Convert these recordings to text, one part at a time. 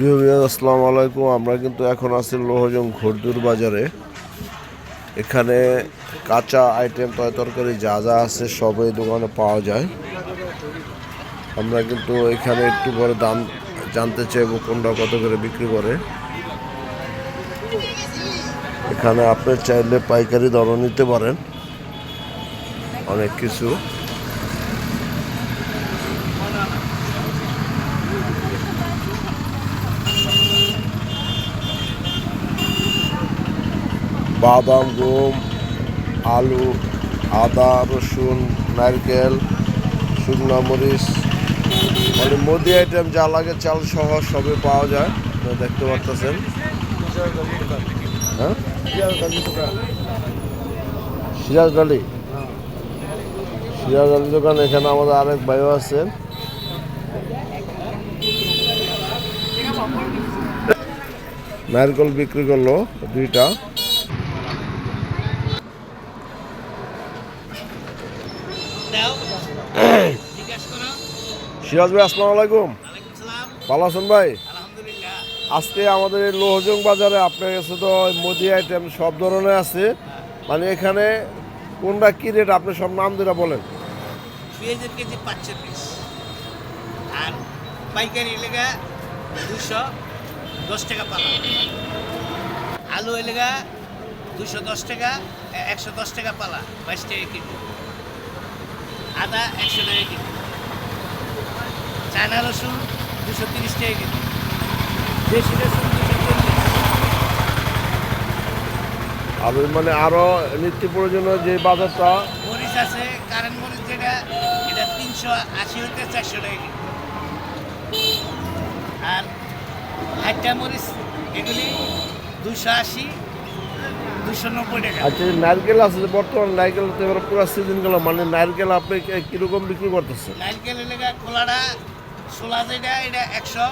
প্রিয় আসসালামু আলাইকুম। আমরা কিন্তু এখন আছি লোহজং ঘরদুর বাজারে। এখানে কাঁচা আইটেম তয় তরকারি যা যা আছে সবই দোকানে পাওয়া যায়। আমরা কিন্তু এখানে একটু পরে দাম জানতে চাইব কোনটা কত করে বিক্রি করে। এখানে আপনি চাইলে পাইকারি দরও নিতে পারেন। অনেক কিছু। বাদাম, গম, আলু, আদা, রসুন, নারকেল, শুকনো মরিচ। মানে মুদি আইটেম যা লাগে চাল সহ সবই পাওয়া যায়। দেখতে পাচ্ছেন হ্যাঁ? সিরাজ আলী সিরাজ আলী দোকান, এখানে আমাদের আরেক ভাইও আছেন নারকেল বিক্রি করল দুইটা। সিরাজ ভাই আসসালামু আলাইকুম। ভালো আছেন ভাই? আজকে আমাদের লোহজং বাজারে আপনার কাছে তো মুদি আইটেম সব ধরনের আছে। মানে এখানে কোনটা কি রেট আপনি সব নাম ধরে বলেন। পেঁয়াজের কেজি পাঁচশো পিস। আর পাইকারি এলাকা দুশো দশ টাকা পালা আলু এলাকা দুশো দশ টাকা একশো দশ টাকা পালা বাইশ টাকা কেজি। আদা একশো টাকা কেজি। চায়না রসুন দুশো তিরিশ টাকা কেজি। দেশি রসুন দুশো চল্লিশ আর মানে আরও নিত্য প্রয়োজনীয় যে বাজারটা মরিচ আছে কারেন্ট মরিচ যেটা এটা তিনশো আশি হইতে চারশো টাকা কেজি। আর হাইটা মরিচ এগুলি দুশো আশি আচ্ছা নারকেল আছে বর্তমান নারকেল তো এবার পুরো সিজন গেল মানে নারকেল আপনি কীরকম বিক্রি করতেছেন? নারকেল এলাকা খোলাটা ছোলা যেটা এটা একশো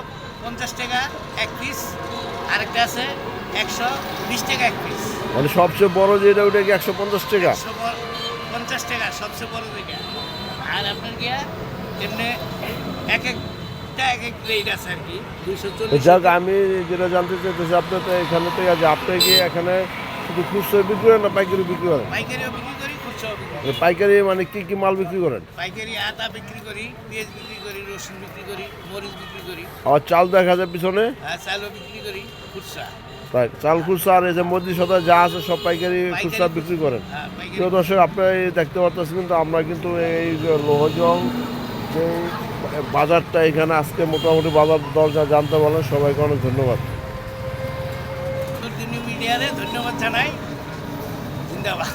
পঞ্চাশ টাকা এক পিস আরেকটা আছে একশো বিশ টাকা এক পিস মানে সবচেয়ে বড় যেটা ওটা কি একশো পঞ্চাশ টাকা? পঞ্চাশ টাকা সবচেয়ে বড় যেটা। আর আপনার গিয়া এমনি এক এক এক আছে আর কি যাক আমি যেটা জানতে চাইতেছি আপনি তো এখানে তো আছে আপনি কি এখানে শুধু খুচরো বিক্রি করেন না পাইকারি বিক্রি করেন পাইকারিও বিক্রি করি পাইকারি মানে কি কি মাল বিক্রি করেন? পাইকারি আদা বিক্রি করি পেঁয়াজ বিক্রি করি রসুন বিক্রি করি মরিচ বিক্রি করি। আবার চাল দেখা যায় পিছনে? আর চালও বিক্রি করি খুচরা। তাই চাল খুচরা আর এই যে মোদি সদা যা আছে সব পাইকারি খুচরা বিক্রি করেন? হ্যাঁ প্রিয় দর্শক আপনারা দেখতে পাচ্ছেন কিন্তু আমরা কিন্তু এই লোহজং যে বাজারটা এখানে আজকে মোটামুটি বাজার দরজা জানতে পারলেন সবাইকে অনেক ধন্যবাদ। ধন্যবাদ জানাই। জিন্দাবাদ।